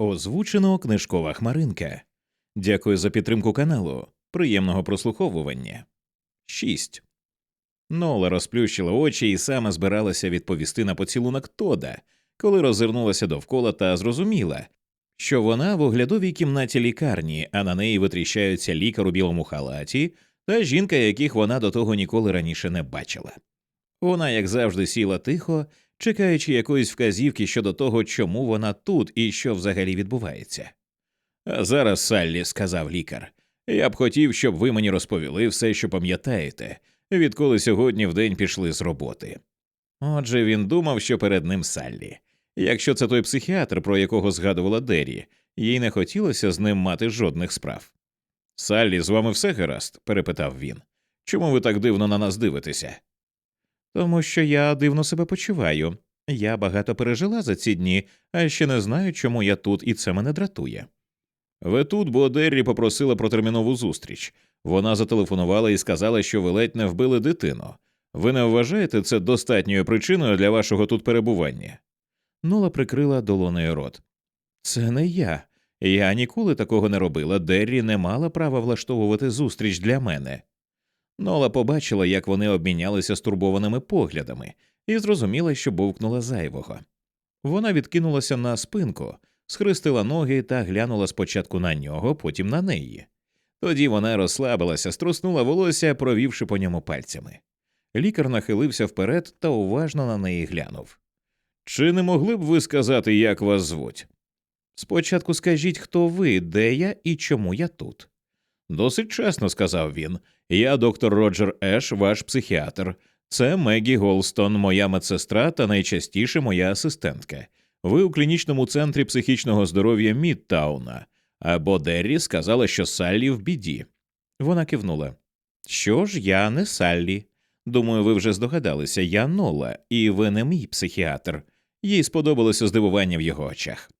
Озвучено книжкова хмаринка. Дякую за підтримку каналу. Приємного прослуховування. 6. Нола розплющила очі і саме збиралася відповісти на поцілунок Тода, коли розвернулася довкола та зрозуміла, що вона в оглядовій кімнаті лікарні, а на неї витріщаються лікар у білому халаті та жінка, яких вона до того ніколи раніше не бачила. Вона, як завжди, сіла тихо, чекаючи якоїсь вказівки щодо того, чому вона тут і що взагалі відбувається. А зараз, Саллі, сказав лікар, я б хотів, щоб ви мені розповіли все, що пам'ятаєте, відколи сьогодні в день пішли з роботи. Отже, він думав, що перед ним Саллі. Якщо це той психіатр, про якого згадувала Дері, їй не хотілося з ним мати жодних справ. Саллі, з вами все гаразд? перепитав він. Чому ви так дивно на нас дивитеся? Тому що я дивно себе почуваю. Я багато пережила за ці дні, а ще не знаю, чому я тут, і це мене дратує. Ви тут, бо Деррі попросила про термінову зустріч. Вона зателефонувала і сказала, що ви ледь не вбили дитину. Ви не вважаєте це достатньою причиною для вашого тут перебування? Нола прикрила долонею рот. Це не я. Я ніколи такого не робила. Деррі не мала права влаштовувати зустріч для мене. Нола побачила, як вони обмінялися стурбованими поглядами, і зрозуміла, що бовкнула зайвого. Вона відкинулася на спинку, схрестила ноги та глянула спочатку на нього, потім на неї. Тоді вона розслабилася, струснула волосся, провівши по ньому пальцями. Лікар нахилився вперед та уважно на неї глянув. Чи не могли б ви сказати, як вас звуть? Спочатку скажіть, хто ви, де я і чому я тут. Досить чесно, сказав він. Я доктор Роджер Еш, ваш психіатр. Це Мегі Голстон, моя медсестра та найчастіше моя асистентка. Ви у клінічному центрі психічного здоров'я Мідтауна. Або Деррі сказала, що Саллі в біді. Вона кивнула. Що ж, я не Саллі. Думаю, ви вже здогадалися, я Нола, і ви не мій психіатр. Їй сподобалося здивування в його очах.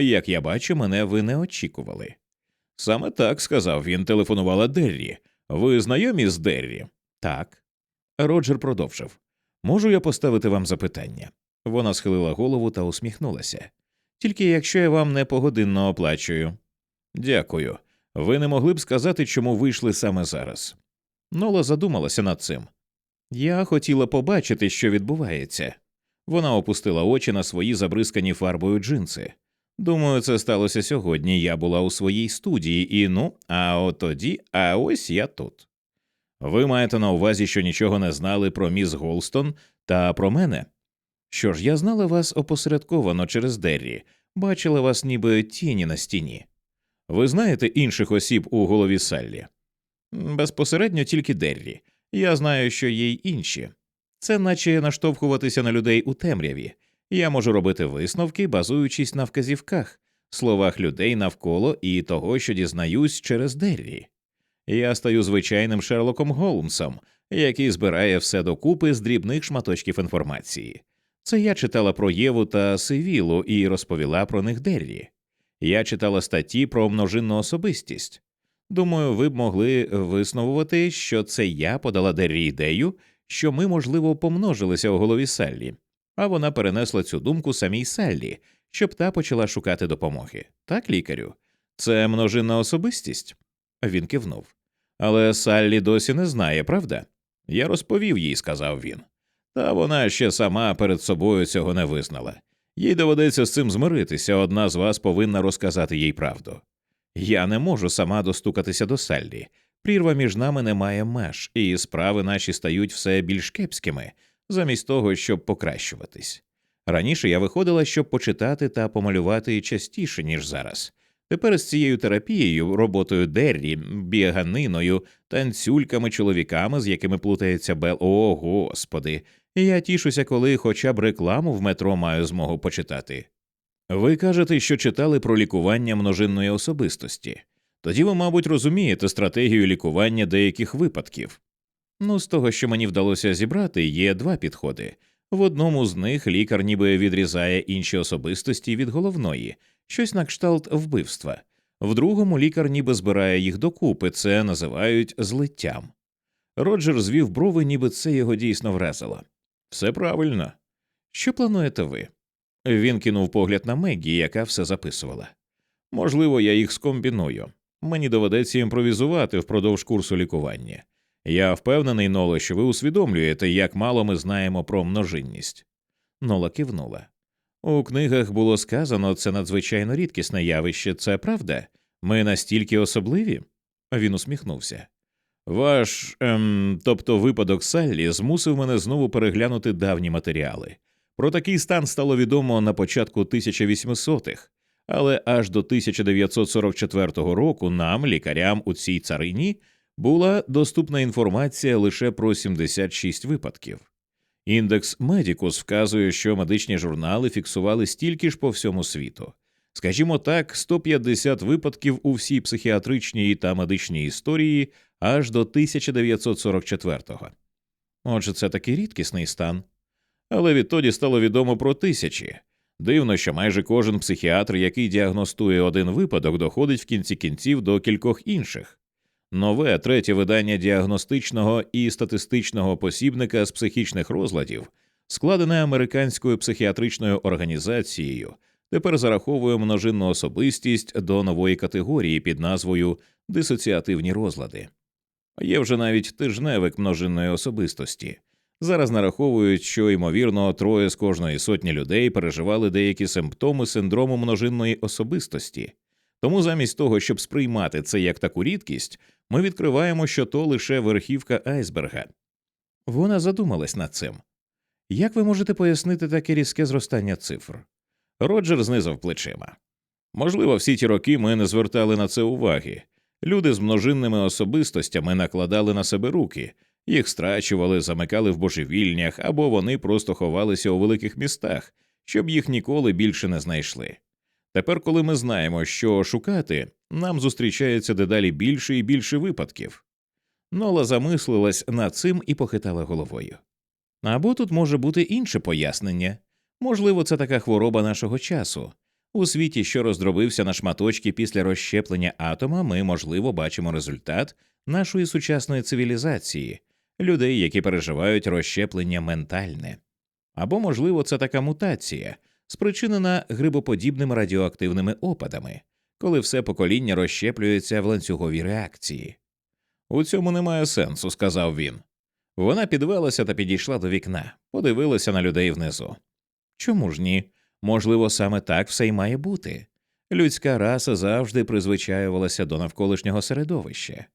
Як я бачу, мене ви не очікували. Саме так сказав він, телефонувала Деррі. Ви знайомі з Деррі? Так. Роджер продовжив. Можу я поставити вам запитання? Вона схилила голову та усміхнулася. Тільки якщо я вам не погодинно оплачую. Дякую. Ви не могли б сказати, чому вийшли саме зараз. Нола задумалася над цим. Я хотіла побачити, що відбувається. Вона опустила очі на свої забризкані фарбою джинси. Думаю, це сталося сьогодні. Я була у своїй студії, і ну, а от тоді, а ось я тут. Ви маєте на увазі, що нічого не знали про міс Голстон та про мене? Що ж, я знала вас опосередковано через Деррі, бачила вас ніби тіні на стіні. Ви знаєте інших осіб у голові Саллі? Безпосередньо тільки Деррі. Я знаю, що є й інші. Це наче наштовхуватися на людей у темряві. Я можу робити висновки, базуючись на вказівках, словах людей навколо і того, що дізнаюсь через Деррі. Я стаю звичайним Шерлоком Голмсом, який збирає все докупи з дрібних шматочків інформації. Це я читала про Єву та Сивілу і розповіла про них Деррі. Я читала статті про множинну особистість. Думаю, ви б могли висновувати, що це я подала Деррі ідею, що ми, можливо, помножилися у голові Саллі, а вона перенесла цю думку самій Саллі, щоб та почала шукати допомоги. Так, лікарю? Це множинна особистість? Він кивнув. Але Саллі досі не знає, правда? Я розповів їй, сказав він. Та вона ще сама перед собою цього не визнала. Їй доведеться з цим змиритися, одна з вас повинна розказати їй правду. Я не можу сама достукатися до Саллі. Прірва між нами не має меж, і справи наші стають все більш кепськими, замість того, щоб покращуватись. Раніше я виходила, щоб почитати та помалювати частіше, ніж зараз. Тепер з цією терапією, роботою Деррі, біганиною, танцюльками, чоловіками, з якими плутається Бел. О, господи, я тішуся, коли хоча б рекламу в метро маю змогу почитати. Ви кажете, що читали про лікування множинної особистості. Тоді ви, мабуть, розумієте стратегію лікування деяких випадків. Ну, з того, що мені вдалося зібрати, є два підходи. В одному з них лікар ніби відрізає інші особистості від головної, щось на кшталт вбивства, в другому лікар ніби збирає їх докупи, це називають злиттям. Роджер звів брови, ніби це його дійсно вразило. Все правильно. Що плануєте ви? Він кинув погляд на Меггі, яка все записувала. Можливо, я їх скомбіную. Мені доведеться імпровізувати впродовж курсу лікування. Я впевнений, Ноле, що ви усвідомлюєте, як мало ми знаємо про множинність. Нола кивнула. У книгах було сказано, це надзвичайно рідкісне явище, це правда? Ми настільки особливі? Він усміхнувся. Ваш, ем, тобто випадок Саллі змусив мене знову переглянути давні матеріали. Про такий стан стало відомо на початку 1800-х, але аж до 1944 року нам, лікарям у цій царині, була доступна інформація лише про 76 випадків. Індекс Медікус вказує, що медичні журнали фіксували стільки ж по всьому світу. Скажімо так, 150 випадків у всій психіатричній та медичній історії аж до 1944-го. Отже, це такий рідкісний стан. Але відтоді стало відомо про тисячі. Дивно, що майже кожен психіатр, який діагностує один випадок, доходить в кінці кінців до кількох інших. Нове третє видання діагностичного і статистичного посібника з психічних розладів, складене американською психіатричною організацією, тепер зараховує множинну особистість до нової категорії під назвою дисоціативні розлади. Є вже навіть тижневик множинної особистості. Зараз нараховують, що ймовірно троє з кожної сотні людей переживали деякі симптоми синдрому множинної особистості. Тому замість того, щоб сприймати це як таку рідкість, ми відкриваємо, що то лише верхівка айсберга. Вона задумалась над цим. Як ви можете пояснити таке різке зростання цифр? Роджер знизав плечима. Можливо, всі ті роки ми не звертали на це уваги. Люди з множинними особистостями накладали на себе руки, їх страчували, замикали в божевільнях або вони просто ховалися у великих містах, щоб їх ніколи більше не знайшли. Тепер, коли ми знаємо, що шукати, нам зустрічається дедалі більше і більше випадків. Нола замислилась над цим і похитала головою. Або тут може бути інше пояснення можливо, це така хвороба нашого часу. У світі, що роздробився на шматочки після розщеплення атома, ми, можливо, бачимо результат нашої сучасної цивілізації, людей, які переживають розщеплення ментальне. Або, можливо, це така мутація, спричинена грибоподібними радіоактивними опадами, коли все покоління розщеплюється в ланцюговій реакції. У цьому немає сенсу, сказав він. Вона підвелася та підійшла до вікна, подивилася на людей внизу. Чому ж ні? Можливо, саме так все й має бути. Людська раса завжди призвичаювалася до навколишнього середовища.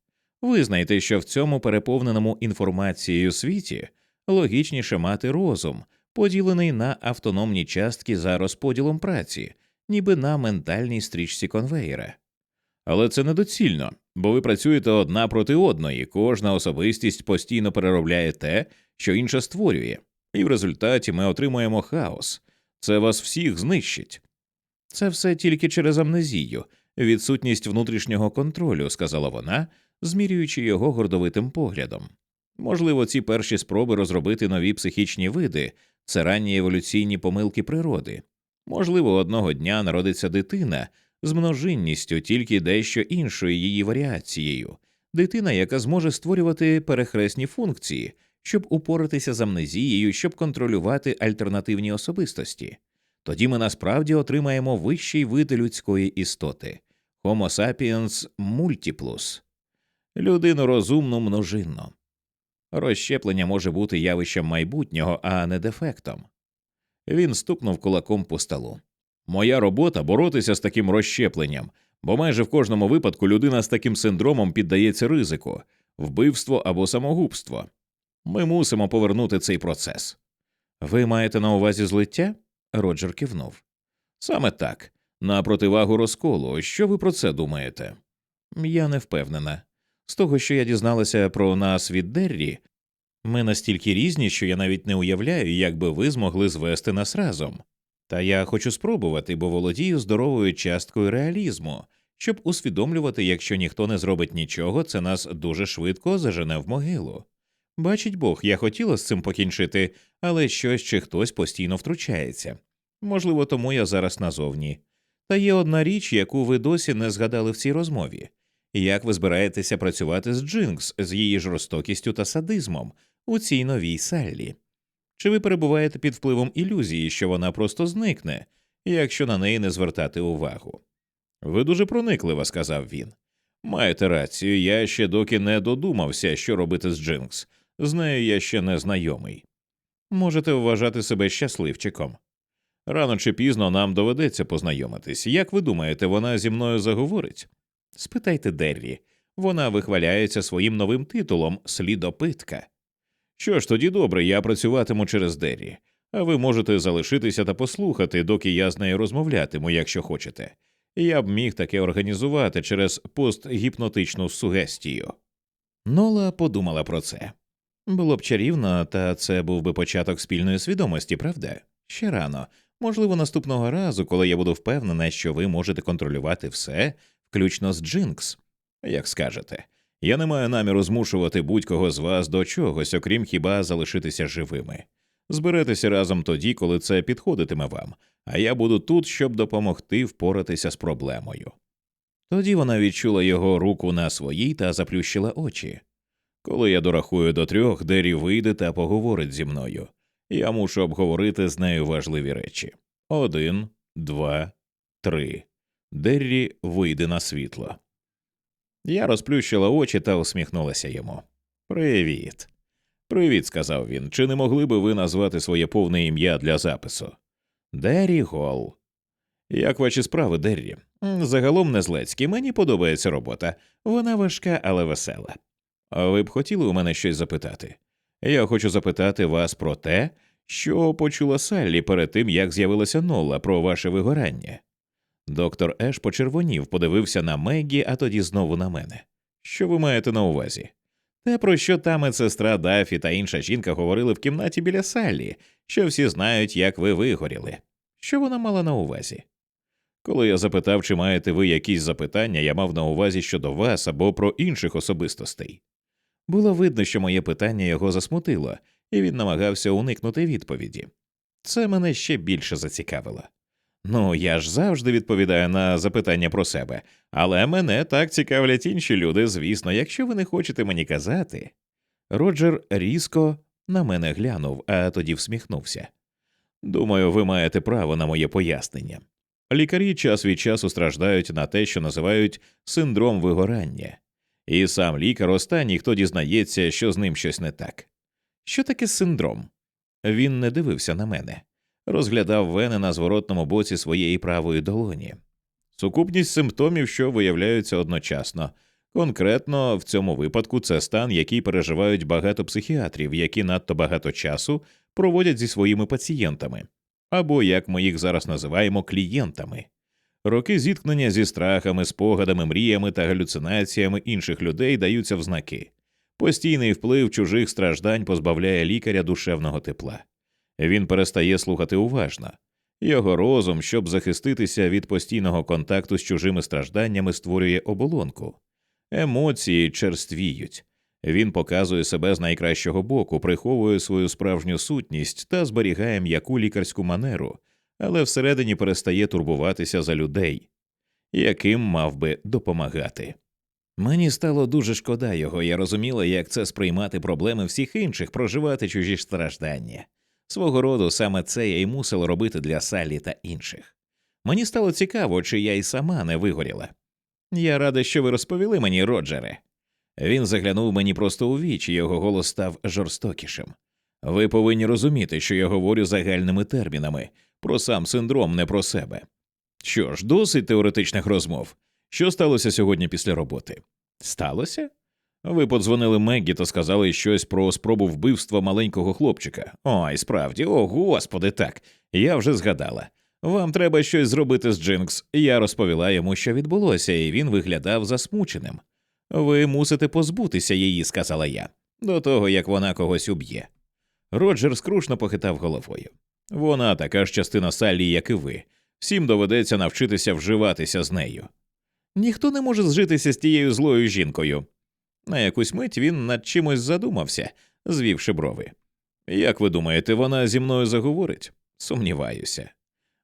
Визнайте, що в цьому переповненому інформацією світі логічніше мати розум, поділений на автономні частки за розподілом праці, ніби на ментальній стрічці конвеєра. Але це недоцільно, бо ви працюєте одна проти одної, кожна особистість постійно переробляє те, що інша створює, і в результаті ми отримуємо хаос. Це вас всіх знищить. Це все тільки через амнезію, відсутність внутрішнього контролю, сказала вона, змірюючи його гордовитим поглядом. Можливо, ці перші спроби розробити нові психічні види це ранні еволюційні помилки природи. Можливо, одного дня народиться дитина з множинністю, тільки дещо іншою її варіацією, дитина, яка зможе створювати перехресні функції, щоб упоратися з амнезією, щоб контролювати альтернативні особистості. Тоді ми насправді отримаємо вищий вид людської істоти Homo sapiens multiplus – людину розумну множинну. Розщеплення може бути явищем майбутнього, а не дефектом. Він стукнув кулаком по столу. Моя робота боротися з таким розщепленням, бо майже в кожному випадку людина з таким синдромом піддається ризику вбивство або самогубство. Ми мусимо повернути цей процес. Ви маєте на увазі злиття? Роджер кивнув. Саме так. На противагу розколу. Що ви про це думаєте? Я не впевнена. З того, що я дізналася про нас від Деррі, ми настільки різні, що я навіть не уявляю, як би ви змогли звести нас разом. Та я хочу спробувати, бо володію здоровою часткою реалізму, щоб усвідомлювати, якщо ніхто не зробить нічого, це нас дуже швидко зажене в могилу. Бачить Бог, я хотіла з цим покінчити, але щось чи хтось постійно втручається. Можливо, тому я зараз назовні. Та є одна річ, яку ви досі не згадали в цій розмові як ви збираєтеся працювати з Джинкс, з її жорстокістю та садизмом у цій новій саллі? Чи ви перебуваєте під впливом ілюзії, що вона просто зникне, якщо на неї не звертати увагу? Ви дуже прониклива, сказав він. Маєте рацію, я ще доки не додумався, що робити з Джинкс. З нею я ще не знайомий. Можете вважати себе щасливчиком. Рано чи пізно нам доведеться познайомитись. Як ви думаєте, вона зі мною заговорить? Спитайте Деррі. Вона вихваляється своїм новим титулом слідопитка. Що ж, тоді добре, я працюватиму через Деррі, а ви можете залишитися та послухати, доки я з нею розмовлятиму, якщо хочете. Я б міг таке організувати через постгіпнотичну сугестію. Нола подумала про це. Було б чарівно, та це був би початок спільної свідомості, правда? Ще рано. Можливо, наступного разу, коли я буду впевнена, що ви можете контролювати все, включно з Джинкс. Як скажете, я не маю наміру змушувати будь-кого з вас до чогось, окрім хіба залишитися живими. Зберетеся разом тоді, коли це підходитиме вам, а я буду тут, щоб допомогти впоратися з проблемою. Тоді вона відчула його руку на своїй та заплющила очі. Коли я дорахую до трьох, Дері вийде та поговорить зі мною. Я мушу обговорити з нею важливі речі. Один, два, три. Деррі вийде на світло. Я розплющила очі та усміхнулася йому. Привіт. Привіт, сказав він. Чи не могли би ви назвати своє повне ім'я для запису? Деррі Гол. Як ваші справи, Деррі? Загалом не злецькі. Мені подобається робота. Вона важка, але весела. А ви б хотіли у мене щось запитати? Я хочу запитати вас про те, що почула Саллі перед тим, як з'явилася Нола про ваше вигорання. Доктор Еш почервонів, подивився на Меггі, а тоді знову на мене. Що ви маєте на увазі? Те, про що та медсестра Дафі та інша жінка говорили в кімнаті біля Саллі, що всі знають, як ви вигоріли. Що вона мала на увазі? Коли я запитав, чи маєте ви якісь запитання, я мав на увазі щодо вас або про інших особистостей. Було видно, що моє питання його засмутило, і він намагався уникнути відповіді. Це мене ще більше зацікавило. Ну, я ж завжди відповідаю на запитання про себе, але мене так цікавлять інші люди, звісно, якщо ви не хочете мені казати. Роджер різко на мене глянув, а тоді всміхнувся. Думаю, ви маєте право на моє пояснення. Лікарі час від часу страждають на те, що називають синдром вигорання, і сам лікар останній, хто дізнається, що з ним щось не так. Що таке синдром? Він не дивився на мене, розглядав вени на зворотному боці своєї правої долоні. Сукупність симптомів, що виявляються одночасно. Конкретно в цьому випадку це стан, який переживають багато психіатрів, які надто багато часу проводять зі своїми пацієнтами, або, як ми їх зараз називаємо, клієнтами. Роки зіткнення зі страхами, спогадами, мріями та галюцинаціями інших людей даються в знаки. Постійний вплив чужих страждань позбавляє лікаря душевного тепла. Він перестає слухати уважно. Його розум, щоб захиститися від постійного контакту з чужими стражданнями, створює оболонку. Емоції черствіють. Він показує себе з найкращого боку, приховує свою справжню сутність та зберігає м'яку лікарську манеру, але всередині перестає турбуватися за людей, яким мав би допомагати. Мені стало дуже шкода його, я розуміла, як це сприймати проблеми всіх інших, проживати чужі страждання. Свого роду саме це я й мусила робити для Салі та інших. Мені стало цікаво, чи я й сама не вигоріла. Я рада, що ви розповіли мені, Роджере. Він заглянув мені просто у вічі, його голос став жорстокішим. Ви повинні розуміти, що я говорю загальними термінами про сам синдром, не про себе. Що ж, досить теоретичних розмов. Що сталося сьогодні після роботи? Сталося? Ви подзвонили Меггі та сказали щось про спробу вбивства маленького хлопчика. Ой, справді, о господи, так. Я вже згадала. Вам треба щось зробити з Джинкс. Я розповіла йому, що відбулося, і він виглядав засмученим. Ви мусите позбутися її, сказала я, до того як вона когось уб'є. Роджер скрушно похитав головою. Вона така ж частина Саллі, як і ви. Всім доведеться навчитися вживатися з нею. Ніхто не може зжитися з тією злою жінкою. На якусь мить він над чимось задумався, звівши брови. Як ви думаєте, вона зі мною заговорить? Сумніваюся.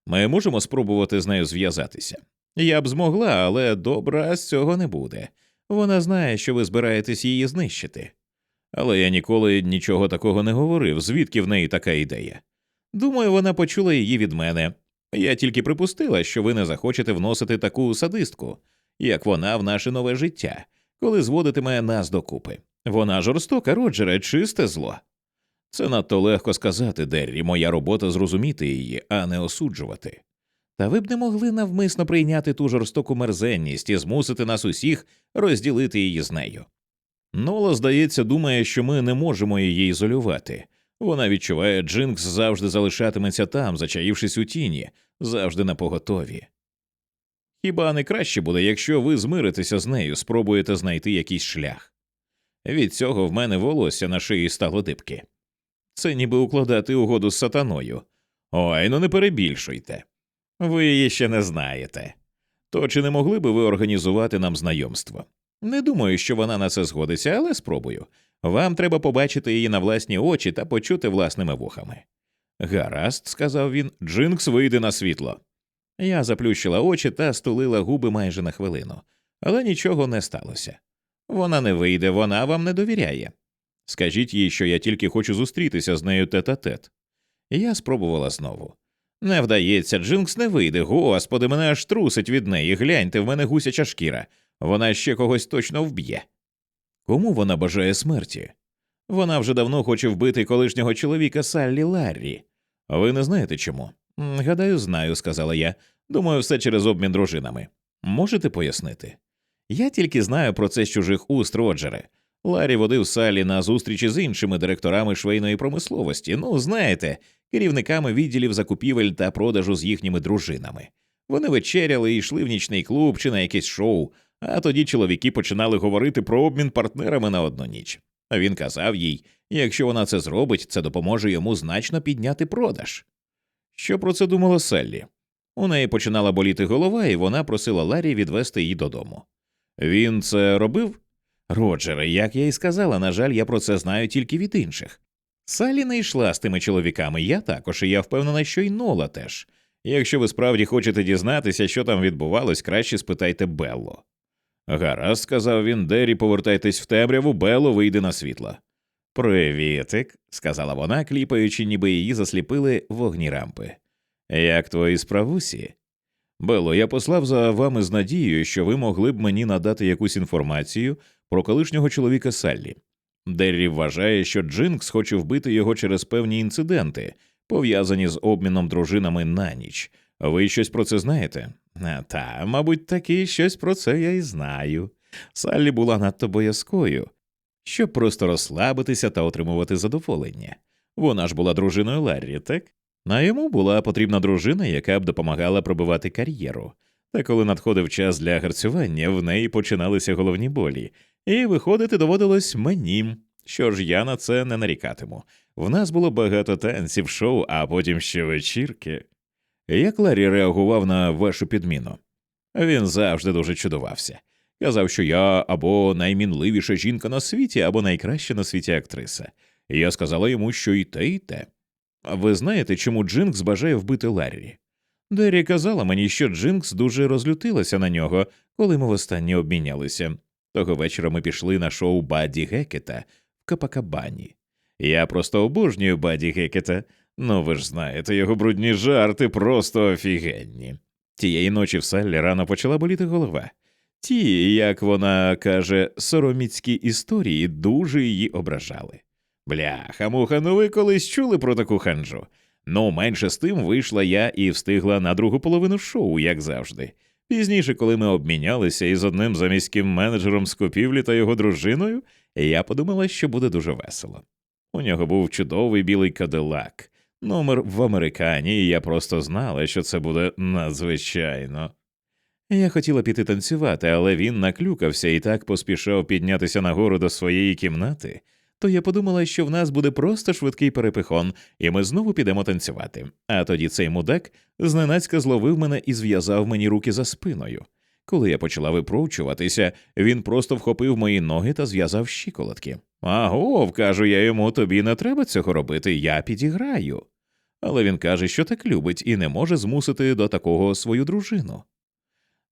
Ми можемо спробувати з нею зв'язатися. Я б змогла, але добра з цього не буде. Вона знає, що ви збираєтесь її знищити. Але я ніколи нічого такого не говорив, звідки в неї така ідея. Думаю, вона почула її від мене. Я тільки припустила, що ви не захочете вносити таку садистку, як вона в наше нове життя, коли зводитиме нас докупи. Вона жорстока, Роджере, чисте зло. Це надто легко сказати, Деррі, моя робота зрозуміти її, а не осуджувати. Та ви б не могли навмисно прийняти ту жорстоку мерзенність і змусити нас усіх розділити її з нею. Нола, здається, думає, що ми не можемо її ізолювати. Вона відчуває, Джинкс завжди залишатиметься там, зачаївшись у тіні, завжди на поготові. Хіба не краще буде, якщо ви змиритеся з нею, спробуєте знайти якийсь шлях? Від цього в мене волосся на шиї стало дибки. Це ніби укладати угоду з сатаною. Ой, ну не перебільшуйте. Ви її ще не знаєте. То чи не могли би ви організувати нам знайомство? Не думаю, що вона на це згодиться, але спробую. Вам треба побачити її на власні очі та почути власними вухами. Гаразд, сказав він, Джинкс вийде на світло. Я заплющила очі та стулила губи майже на хвилину, але нічого не сталося. Вона не вийде, вона вам не довіряє. Скажіть їй, що я тільки хочу зустрітися з нею тет-а-тет. Я спробувала знову. Не вдається, Джинкс не вийде. Господи, мене аж трусить від неї. Гляньте, в мене гусяча шкіра. Вона ще когось точно вб'є. Кому вона бажає смерті? Вона вже давно хоче вбити колишнього чоловіка Саллі Ларрі. Ви не знаєте чому? «М, Гадаю, знаю, сказала я. Думаю, все через обмін дружинами. Можете пояснити? Я тільки знаю про це з чужих уст Роджере. Ларі водив Саллі на зустрічі з іншими директорами швейної промисловості. Ну, знаєте, керівниками відділів закупівель та продажу з їхніми дружинами. Вони вечеряли і йшли в нічний клуб чи на якесь шоу, а тоді чоловіки починали говорити про обмін партнерами на одну ніч. Він казав їй, якщо вона це зробить, це допоможе йому значно підняти продаж. Що про це думала Саллі? У неї починала боліти голова, і вона просила Ларі відвести її додому. Він це робив? Роджере, як я і сказала, на жаль, я про це знаю тільки від інших. Салі не йшла з тими чоловіками, я також, і я впевнена, що й Нола теж. Якщо ви справді хочете дізнатися, що там відбувалось, краще спитайте Белло. Гаразд, сказав він, Дері, повертайтесь в темряву, Белло вийде на світло. Привітик, сказала вона, кліпаючи, ніби її засліпили вогні рампи. Як твої справусі? Бело, я послав за вами з надією, що ви могли б мені надати якусь інформацію про колишнього чоловіка Саллі. Деррі вважає, що Джинкс хоче вбити його через певні інциденти, пов'язані з обміном дружинами на ніч. Ви щось про це знаєте? «А, Та, мабуть, таки щось про це я й знаю. Саллі була надто боязкою, щоб просто розслабитися та отримувати задоволення. Вона ж була дружиною Ларрі, так? А йому була потрібна дружина, яка б допомагала пробивати кар'єру. Та коли надходив час для гарцювання, в неї починалися головні болі, і виходити доводилось мені. Що ж я на це не нарікатиму. В нас було багато танців, шоу, а потім ще вечірки. Як Ларі реагував на вашу підміну? Він завжди дуже чудувався. Казав, що я або наймінливіша жінка на світі, або найкраща на світі актриса. І я сказала йому, що і те, і те. Ви знаєте, чому Джинкс бажає вбити Ларрі? Дері казала мені, що Джинкс дуже розлютилася на нього, коли ми востаннє обмінялися. Того вечора ми пішли на шоу Баді Гекета в Капакабані. Я просто обожнюю Баді Гекета. Ну ви ж знаєте, його брудні жарти просто офігенні. Тієї ночі в Саллі рано почала боліти голова. Ті, як вона каже, сороміцькі історії дуже її ображали. Бляха, муха, ну ви колись чули про таку ханжу? Ну, менше з тим вийшла я і встигла на другу половину шоу, як завжди. Пізніше, коли ми обмінялися із одним заміським менеджером з купівлі та його дружиною, я подумала, що буде дуже весело. У нього був чудовий білий кадилак, номер в американі, і я просто знала, що це буде надзвичайно. Я хотіла піти танцювати, але він наклюкався і так поспішав піднятися нагору до своєї кімнати, то я подумала, що в нас буде просто швидкий перепихон, і ми знову підемо танцювати. А тоді цей мудак зненацька зловив мене і зв'язав мені руки за спиною. Коли я почала випровчуватися, він просто вхопив мої ноги та зв'язав щиколотки. Агов, кажу я йому, тобі не треба цього робити, я підіграю. Але він каже, що так любить і не може змусити до такого свою дружину.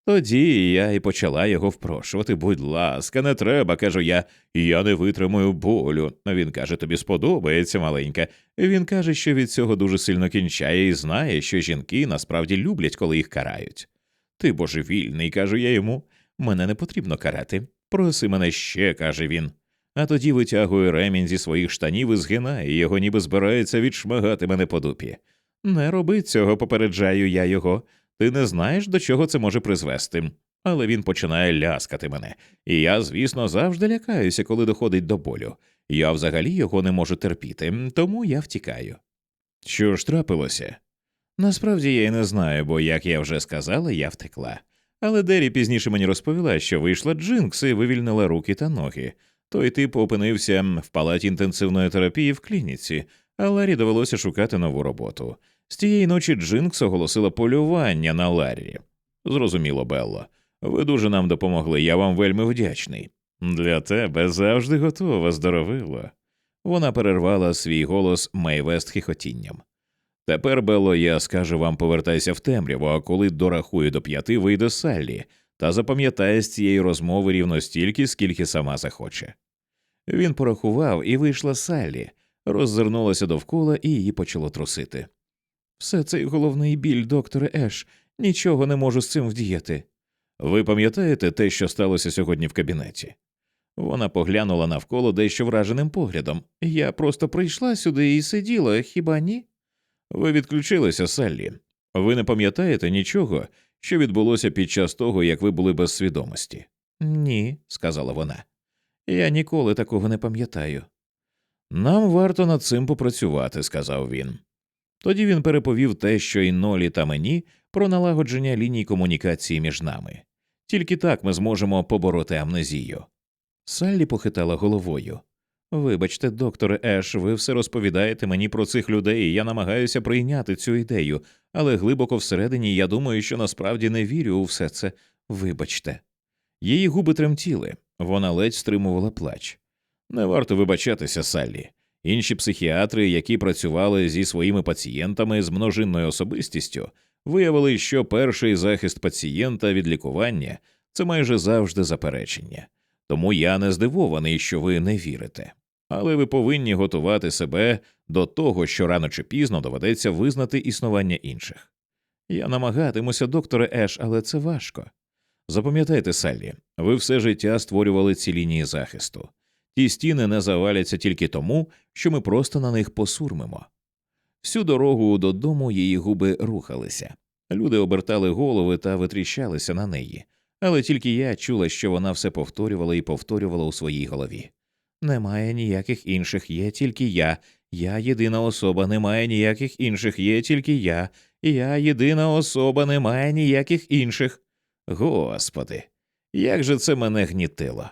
Тоді я і почала його впрошувати. Будь ласка, не треба, кажу я. Я не витримую болю. Він каже, тобі сподобається маленька. Він каже, що від цього дуже сильно кінчає і знає, що жінки насправді люблять, коли їх карають. Ти божевільний, кажу я йому. Мене не потрібно карати. Проси мене ще, каже він. А тоді витягує ремінь зі своїх штанів і згинає його, ніби збирається відшмагати мене по дупі. Не роби цього, попереджаю я його. Ти не знаєш, до чого це може призвести. Але він починає ляскати мене, і я, звісно, завжди лякаюся, коли доходить до болю. Я взагалі його не можу терпіти, тому я втікаю. Що ж трапилося? Насправді я й не знаю, бо, як я вже сказала, я втекла. Але Дері пізніше мені розповіла, що вийшла Джинкс і вивільнила руки та ноги. Той тип опинився в палаті інтенсивної терапії в клініці, а Ларі довелося шукати нову роботу. З тієї ночі Джинкс оголосила полювання на Ларрі. Зрозуміло, Белло. Ви дуже нам допомогли, я вам вельми вдячний. Для тебе завжди готова, здоровило. Вона перервала свій голос Мейвест хихотінням. Тепер, Белло, я скажу вам повертайся в темряву, а коли дорахую до п'яти, вийде Саллі, та запам'ятає з цієї розмови рівно стільки, скільки сама захоче. Він порахував, і вийшла Саллі, роззирнулася довкола і її почало трусити. Все цей головний біль, докторе Еш, нічого не можу з цим вдіяти. Ви пам'ятаєте те, що сталося сьогодні в кабінеті? Вона поглянула навколо дещо враженим поглядом. Я просто прийшла сюди і сиділа, хіба ні? Ви відключилися, Саллі. Ви не пам'ятаєте нічого, що відбулося під час того, як ви були без свідомості? Ні, сказала вона. Я ніколи такого не пам'ятаю. Нам варто над цим попрацювати, сказав він. Тоді він переповів те, що й Нолі та мені про налагодження ліній комунікації між нами. Тільки так ми зможемо побороти амнезію. Саллі похитала головою. Вибачте, докторе Еш, ви все розповідаєте мені про цих людей, і я намагаюся прийняти цю ідею, але глибоко всередині я думаю, що насправді не вірю у все це. Вибачте. Її губи тремтіли, вона ледь стримувала плач. Не варто вибачатися, Саллі. Інші психіатри, які працювали зі своїми пацієнтами з множинною особистістю, виявили, що перший захист пацієнта від лікування це майже завжди заперечення. Тому я не здивований, що ви не вірите. Але ви повинні готувати себе до того, що рано чи пізно доведеться визнати існування інших. Я намагатимуся, докторе Еш, але це важко. Запам'ятайте, Саллі, ви все життя створювали ці лінії захисту. Ті стіни не заваляться тільки тому, що ми просто на них посурмимо. Всю дорогу додому її губи рухалися. Люди обертали голови та витріщалися на неї, але тільки я чула, що вона все повторювала і повторювала у своїй голові. Немає ніяких інших, є тільки я. Я єдина особа, немає ніяких інших, є тільки я. Я єдина особа, немає ніяких інших. Господи, як же це мене гнітило.